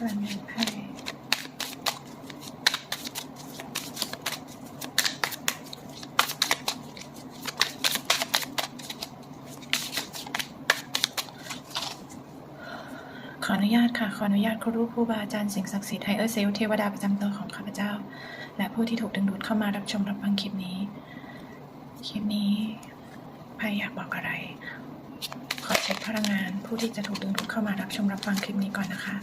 พลังงานไพ่ขออนุญาตค่ะ ขออนุญาตครูรูครูบาอาจารย์สิ่งศักดิ์สิทธิ์ให้เออร์เซลเทวดาประจำตัวของข้าพเจ้า และผู้ที่ถูกดึงดูดเข้ามารับชมรับฟังคลิปนี้ คลิปนี้ไพ่อยากบอกอะไร ขอเช็คพลังงานผู้ที่จะถูกดึงดูดเข้ามารับชมรับฟังคลิปนี้ก่อนนะคะ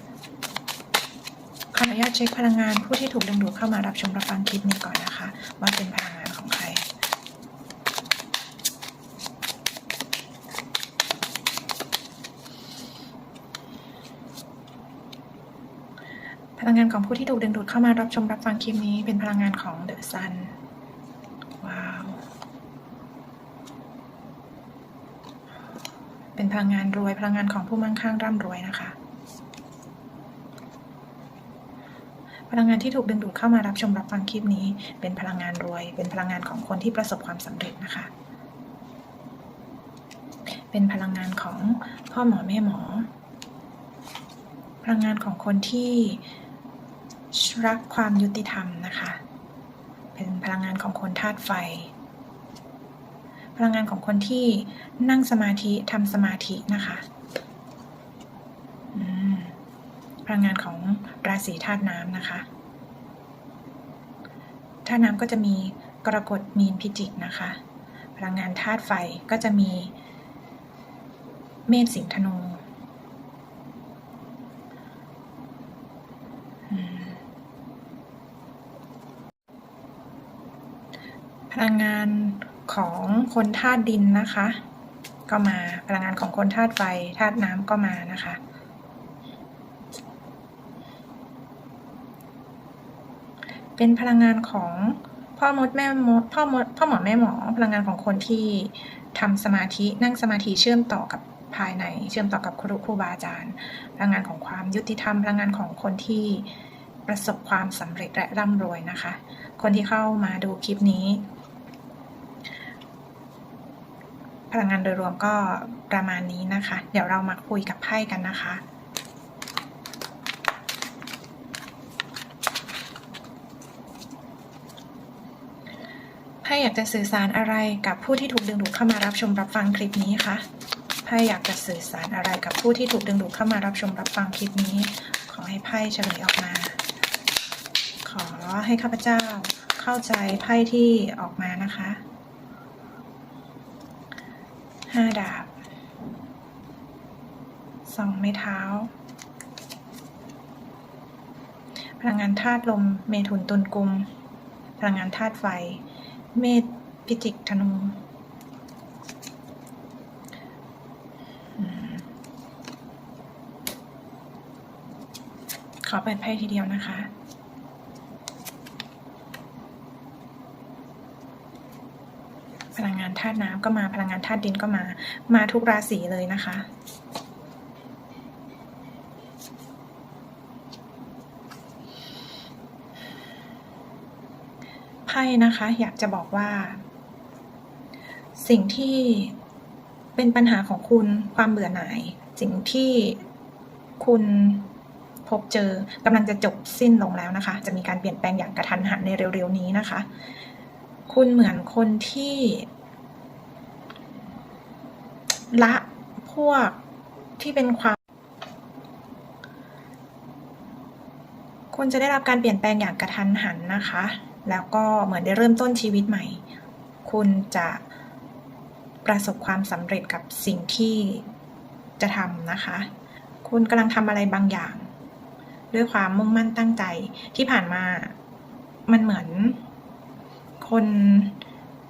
ขออนุญาตเช็คพลังงานผู้ที่ถูกดึงดูดเข้ามารับชมรับฟังคลิปนี้ก่อนนะคะ ว่าเป็นพลังงานของใครพลังงานของผู้ที่ถูกดึงดูดเข้ามารับชมรับฟังคลิปนี้เป็นพลังงานของเดอะซัน ว้าว เป็นพลังงานรวยพลังงานของผู้มั่งคั่งร่ำรวยนะคะ พ ลังงานที่ถูกดึงดูดเข้ามารับชมรับฟังคลิปนี้ เป็นพลังงานรวย เป็นพลังงานของคนที่ประสบความสำเร็จนะคะ เป็นพลังงานของพ่อหมอแม่หมอ พลังงานของคนที่รักความยุติธรรมนะคะ เป็นพลังงานของคนธาตุไฟ พลังงานของคนที่นั่งสมาธิทำสมาธินะคะพลังงานของ ราศีธาตุน้ำนะคะธาตุน้ำก็จะมีกรกฎมีนพิจิกนะคะ พลังงานธาตุไฟก็จะมี เมษสิงห์ธนูพลังงานของคนธาตุดินนะคะ ก็มาพลังงานของคนธาตุไฟธาตุน้ำก็มานะคะ เป็นพลังงานของพ่อมดแม่มดพ่อมดพ่อหมอแม่หมอพลังงานของคนที่ทำสมาธินั่งสมาธิเชื่อมต่อกับภายใน เชื่อมต่อกับครูครูบาอาจารย์ พลังงานของความยุติธรรมพลังงานของคนที่ประสบความสำเร็จและร่ำรวยนะคะ คนที่เข้ามาดูคลิปนี้ พลังงานโดยรวมก็ประมาณนี้นะคะ เดี๋ยวเรามาคุยกับไพ่กันนะคะ ไพ่อยากจะสื่อสารอะไรกับผู้ที่ถูกดึงดูดเข้ามารับชมรับฟังคลิปนี้คะไพ่อยากจะสื่อสารอะไรกับผู้ที่ถูกดึงดูดเข้ามารับชมรับฟังคลิปนี้ ขอให้ไพ่เฉลยออกมา ขอให้ข้าพเจ้าเข้าใจไพ่ที่ออกมานะคะห้าดาบสองไม้เท้า พลังงานธาตุลมเมถุนตุลกุม พลังงานธาตุไฟ เมษพิจิกธนูขอเปิดไพ่ทีเดียวนะคะ พลังงานธาตุน้ำก็มาพลังงานธาตุดินก็มา มาทุกราศีเลยนะคะ ไพ่นะคะ อยากจะบอกว่า สิ่งที่เป็นปัญหาของคุณความเบื่อหน่าย สิ่งที่คุณพบเจอกำลังจะจบสิ้นลงแล้วนะคะ จะมีการเปลี่ยนแปลงอย่างกระทันหันในเร็วๆนี้นะคะ คุณเหมือนคนที่ ละพวกที่เป็นความคุณจะได้รับการเปลี่ยนแปลงอย่างกระทันหันนะคะ แล้วก็เหมือนได้เริ่มต้นชีวิตใหม่ คุณจะประสบความสำเร็จกับสิ่งที่จะทำนะคะ คุณกำลังทำอะไรบางอย่าง ด้วยความมุ่งมั่นตั้งใจที่ผ่านมามันเหมือน คน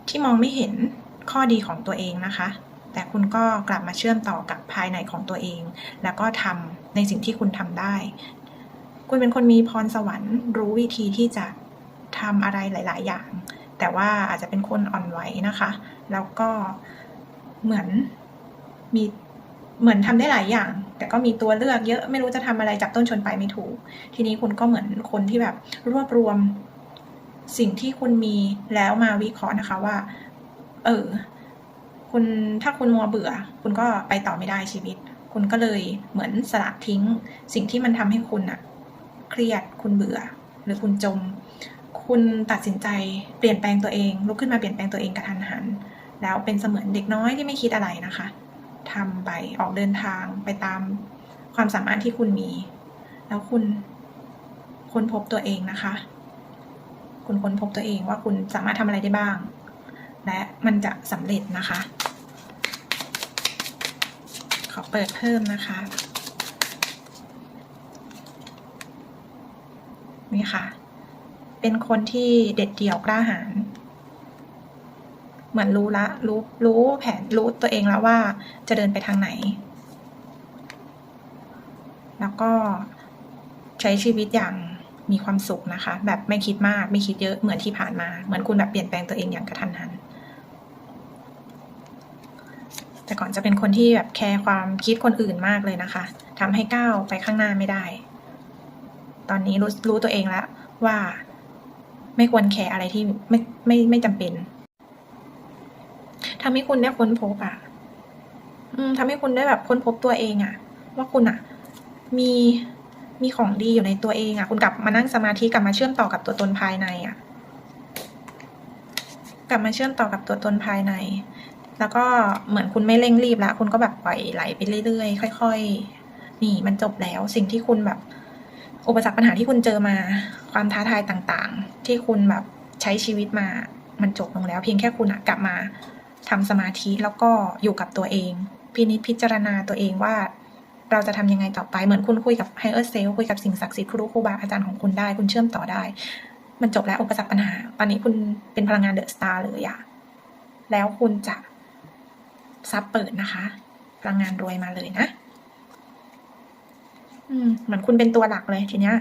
ที่มองไม่เห็นข้อดีของตัวเองนะคะ แต่คุณก็กลับมาเชื่อมต่อกับภายในของตัวเอง แล้วก็ทำในสิ่งที่คุณทำได้ คุณเป็นคนมีพรสวรรค์ รู้วิธีที่จะ ทำอะไรหลาย ๆ อย่าง แต่ว่าอาจจะเป็นคนอ่อนไหวนะคะ แล้วก็เหมือนมีเหมือนทำได้หลายอย่าง แต่ก็มีตัวเลือกเยอะไม่รู้จะทำอะไรจับต้นชนปลายไม่ถูก ทีนี้คุณก็เหมือนคนที่แบบรวบรวมสิ่งที่คุณมีแล้วมาวิเคราะห์นะคะว่า เออ คุณถ้าคุณมัวเบื่อ คุณก็ไปต่อไม่ได้ชีวิต คุณก็เลยเหมือนสละทิ้ง สิ่งที่มันทำให้คุณอะเครียดคุณเบื่อ หรือคุณจม คุณตัดสินใจเปลี่ยนแปลงตัวเองลุกขึ้นมาเปลี่ยนแปลงตัวเองกระทันหัน แล้วเป็นเสมือนเด็กน้อยที่ไม่คิดอะไรนะคะทำไปออกเดินทางไปตามความสามารถที่คุณมี แล้วคุณค้นพบตัวเองนะคะ คุณค้นพบตัวเองว่าคุณสามารถทำอะไรได้บ้าง และมันจะสำเร็จนะคะ ขอเปิดเพิ่มนะคะนี่ค่ะ เป็นคนที่เด็ดเดี่ยวกล้าหาญเหมือนรู้ละรู้รู้แผนรู้ตัวเองแล้วว่าจะเดินไปทางไหน แล้วก็ใช้ชีวิตอย่างมีความสุขนะคะ แบบไม่คิดมากไม่คิดเยอะเหมือนที่ผ่านมา เหมือนคุณแบบเปลี่ยนแปลงตัวเองอย่างกระทันหัน แต่ก่อนจะเป็นคนที่แบบแคร์ความคิดคนอื่นมากเลยนะคะทำให้ก้าวไปข้างหน้าไม่ได้ ตอนนี้รู้รู้ตัวเองแล้วว่า ไม่ควรแคร์อะไรที่ไม่ไม่ไม่จำเป็นทำให้คุณได้ค้นพบอะอืมทำให้คุณได้แบบค้นพบตัวเองอะ ว่าคุณอะ มีมีของดีอยู่ในตัวเองอะ คุณกลับมานั่งสมาธิกลับมาเชื่อมต่อกับตัวตนภายในอะ กลับมาเชื่อมต่อกับตัวตนภายใน แล้วก็เหมือนคุณไม่เร่งรีบแล้วคุณก็แบบปล่อยไหลไปเรื่อยๆค่อย ๆ นี่มันจบแล้วสิ่งที่คุณแบบ อุปสรรคปัญหาที่คุณเจอมา ความท้าทายต่างๆ ที่คุณแบบใช้ชีวิตมามันจบลงแล้ว เพียงแค่คุณอะกลับมาทำสมาธิแล้วก็อยู่กับตัวเอง พินิจพิจารณาตัวเองว่าเราจะทำยังไงต่อไปเหมือนคุณคุยกับไฮเออร์เซลคุยกับสิ่งศักดิ์สิทธิ์ครูครูบาอาจารย์ของคุณได้ คุณเชื่อมต่อได้ มันจบแล้วอุปสรรคปัญหา ตอนนี้คุณเป็นพลังงานเดอะสตาร์เลยอะแล้วคุณจะซับเปิดนะคะ พลังงานรวยมาเลยนะ อืมเหมือนคุณเป็นตัวหลักเลยทีเนี้ย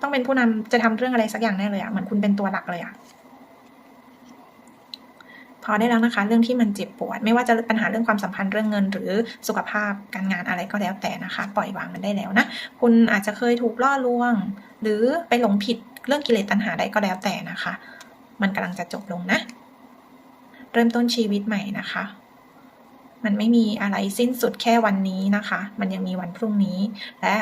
ต้องเป็นผู้นำจะทำเรื่องอะไรสักอย่างแน่เลยอะเหมือนคุณเป็นตัวหลักเลยอะพอได้แล้วนะคะ เรื่องที่มันเจ็บปวด ไม่ว่าจะปัญหาเรื่องความสัมพันธ์เรื่องเงิน หรือสุขภาพการงานอะไรก็แล้วแต่นะคะ ปล่อยวางมันได้แล้วนะคุณอาจจะเคยถูกล่อลวง หรือไปหลงผิดเรื่องกิเลสตัณหาใดก็แล้วแต่นะคะ มันกำลังจะจบลงนะ เริ่มต้นชีวิตใหม่นะคะ มันไม่มีอะไรสิ้นสุดแค่วันนี้นะคะ มันยังมีวันพรุ่งนี้ และ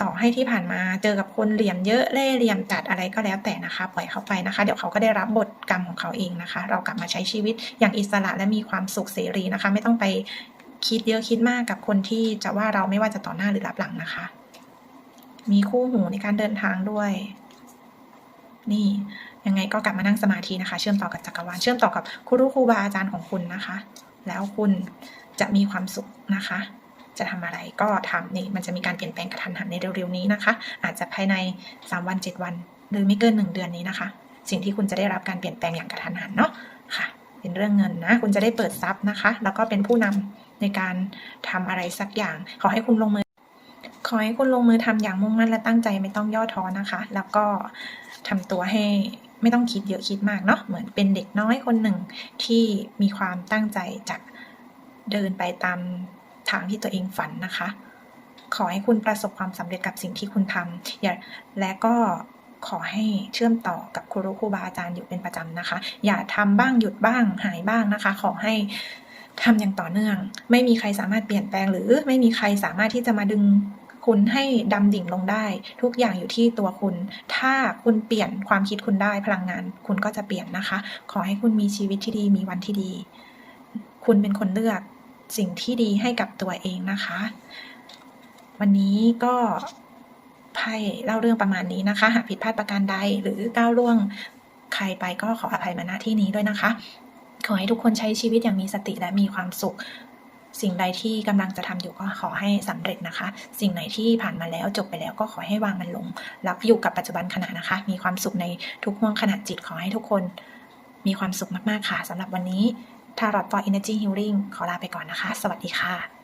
ต่อให้ที่ผ่านมาเจอกับคนเหลี่ยมเยอะเล่เหลี่ยมจัดอะไรก็แล้วแต่นะคะ ปล่อยเขาไปนะคะ เดี๋ยวเขาก็ได้รับบทกรรมของเขาเองนะคะ เรากลับมาใช้ชีวิตอย่างอิสระและมีความสุขเสรีนะคะ ไม่ต้องไปคิดเยอะคิดมากกับคนที่จะว่าเราไม่ว่าจะต่อหน้าหรือรับหลังนะคะ มีคู่หูในการเดินทางด้วย นี่ ยังไงก็กลับมานั่งสมาธินะคะ เชื่อมต่อกับจักรวาลเชื่อมต่อกับครูรู้ครูบาอาจารย์ของคุณนะคะ แล้วคุณจะมีความสุขนะคะ จะทำอะไรก็ทำนี่มันจะมีการเปลี่ยนแปลงกระทันหันในเร็วๆนี้นะคะ อาจจะภายใน 3 วัน 7 วัน หรือไม่เกิน 1 เดือนนี้นะคะ สิ่งที่คุณจะได้รับการเปลี่ยนแปลงอย่างกระทันหันเนาะค่ะ เป็นเรื่องเงินนะ คุณจะได้เปิดทรัพย์นะคะ แล้วก็เป็นผู้นำในการทำอะไรสักอย่าง ขอให้คุณลงมือขอให้คุณลงมือทำอย่างมุ่งมั่นและตั้งใจไม่ต้องย่อท้อนะคะ แล้วก็ทำตัวให้ ไม่ต้องคิดเยอะคิดมากเนาะเหมือนเป็นเด็กน้อยคนหนึ่งที่มีความตั้งใจจะเดินไปตามทางที่ตัวเองฝันนะคะ ขอให้คุณประสบความสำเร็จกับสิ่งที่คุณทำอย่าและก็ขอให้เชื่อมต่อกับครูรู้ครูบาอาจารย์อยู่เป็นประจำนะคะ อย่าทำบ้างหยุดบ้างหายบ้างนะคะ ขอให้ทำอย่างต่อเนื่อง ไม่มีใครสามารถเปลี่ยนแปลง หรือไม่มีใครสามารถที่จะมาดึง คุณให้ดำดิ่งลงได้ ทุกอย่างอยู่ที่ตัวคุณ ถ้าคุณเปลี่ยนความคิดคุณได้พลังงาน คุณก็จะเปลี่ยนนะคะ ขอให้คุณมีชีวิตที่ดีมีวันที่ดี คุณเป็นคนเลือกสิ่งที่ดีให้กับตัวเองนะคะ วันนี้ก็ไพ่เล่าเรื่องประมาณนี้นะคะ หากผิดพลาดประการใดหรือก้าวล่วงใครไปก็ขออภัยมาณที่นี้ด้วยนะคะ ขอให้ทุกคนใช้ชีวิตอย่างมีสติและมีความสุข สิ่งใดที่กำลังจะทำอยู่ก็ขอให้สำเร็จนะคะ สิ่งไหนที่ผ่านมาแล้วจบไปแล้วก็ขอให้วางมันลงรับอยู่กับปัจจุบันขณะนะคะ มีความสุขในทุกห่วงขณะจิตขอให้ทุกคน มีความสุขมากๆค่ะสำหรับวันนี้ทารอต for energy healing ขอลาไปก่อนนะคะ สวัสดีค่ะ